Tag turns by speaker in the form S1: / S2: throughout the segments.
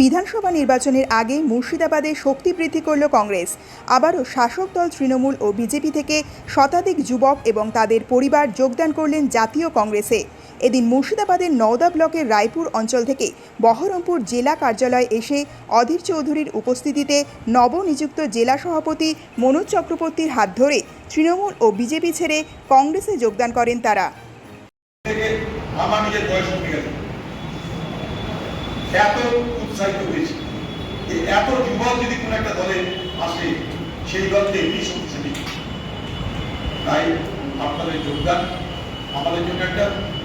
S1: বিধানসভা নির্বাচনের আগে মুর্শিদাবাদে শক্তি বৃদ্ধি করল কংগ্রেস। আবারও শাসক দল তৃণমূল ও বিজেপি থেকে শতাধিক যুবক এবং তাদের পরিবার যোগদান করলেন জাতীয় কংগ্রেসে। এদিন মুর্শিদাবাদের নওদা ব্লকের রায়পুর অঞ্চল থেকে বহরমপুর জেলা কার্যালয়ে এসে অধীর চৌধুরীর উপস্থিতিতে নবনিযুক্ত জেলা সভাপতি মনোজ চক্রবর্তীর হাত ধরে তৃণমূল ও বিজেপি ছেড়ে কংগ্রেসে যোগদান করেন তারা।
S2: আমার নিজের বয়স হয়ে গেছে। এত উৎসাহিত হয়েছি। এত যুবক যদি কোন একটা দলে আসে, সেই দলকে এমনি শক্তিশালী তাই আপনাদের যোগদান, আমাদের জন্য একটা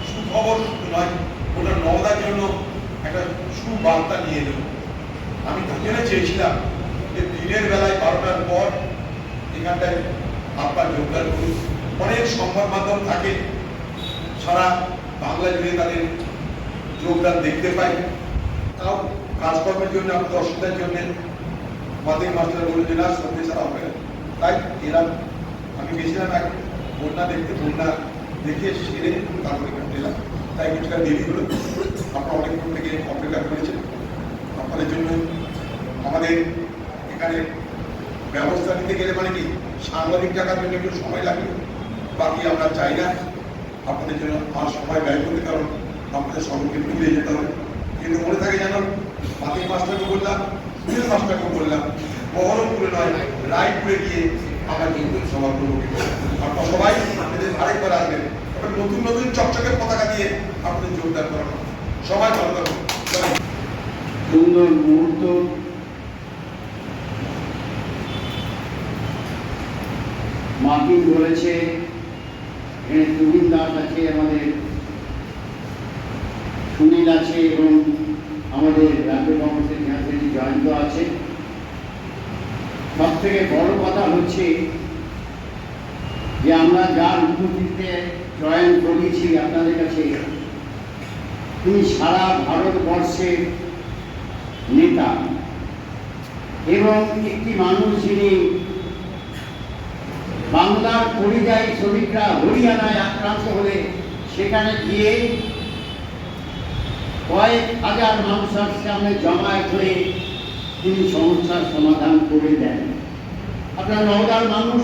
S2: সুখবর শুধু নয় ওটা নওদার জন্য একটা সুবার্তা নিয়ে এলো আমি জন্য চেয়েছিলাম যে দিনের বেলায় বারোটার পর এখানটায় আপনার যোগদান করুন। অনেক সংবাদ মাধ্যম থাকে, সারা বাংলা জুড়ে তাদের যোগদান দেখতে পাই তাও কাজকর্মের জন্য আমাদের অসুবিধার জন্য আমাদের মাস্টার বলে যে না সন্ধ্যে ছাড়া হবে। তাই এরা, আমি গেছিলাম এক বন্যা দেখতে, বন্যা দেখে সেরে তারপরে এলাম। তাই কিছুটা দেরি হলো। আপনারা অনেকক্ষণ থেকে অপেক্ষা করেছেন। আপনাদের জন্য আমাদের এখানে ব্যবস্থা নিতে গেলে মানে কি, সাংবাদিক টাকার জন্য একটু সময় লাগে। বাকি আমরা চাই না। আপনাদের জন্য আর সময় ব্যয় করতে, কারণ আপনাদের সকলকে ফিরে যেতে হবে। কিন্তু মনে থাকে যেন মাস্টারকে বললাম বললাম বহরমপুরে নয় রায়পুরে গিয়ে কিন্তু আপনারা সবাই আপনাদের আরেকবার আসবেন। নতুন নতুন চকচকে পতাকা দিয়ে আপনাদের যোগদান করানো সবাই ভালো থাকুন।
S3: সুন্দর মুহূর্ত। বলেছে এখানে দাস আছে আমাদের সুনীল আছে এবং আমাদের রাজ্য কংগ্রেসের ঝাঁসি জয়ন্ত আছে। সব থেকে বড় কথা হচ্ছে যে আমরা যার উপস্থিতিতে চয়ন করিয়েছি আপনাদের কাছে, তিনি সারা ভারতবর্ষের নেতা এবং একটি মানুষ যিনি বাংলার পরিযায়ী শ্রমিকরা হরিয়ানায় আক্রান্ত হলে সেখানে গিয়ে কয়েক হাজার মানুষের সামনে জমায়েত হয়ে তিনি সমস্যার সমাধান করে দেন। আপনার নওদার মানুষ,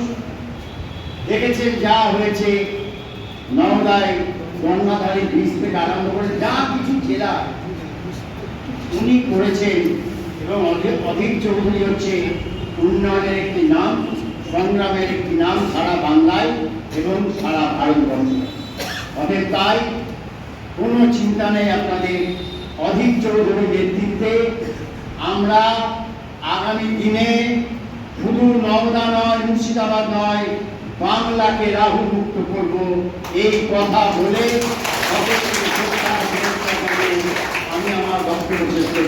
S3: দেখেছেন যা হয়েছে। নওদায় গঙ্গাধারী বীজ থেকে আরম্ভ করে যা কিছু জেলা উনি করেছেন এবং অধীর চৌধুরী হচ্ছে উন্নয়নের একটি নাম, সংগ্রামের একটি নাম সারা বাংলায় এবং সারা ভারতবর্ষে। অতএব তাই কোনো চিন্তা নেই আপনাদের। অধিক চৌধুরী নেতৃত্বে আমরা আগামী দিনে শুধু নওদা নয়, মুর্শিদাবাদ নয়, বাংলাকে রাহু মুক্ত করব। এই কথা বলে আমি আমার বক্তব্য শেষ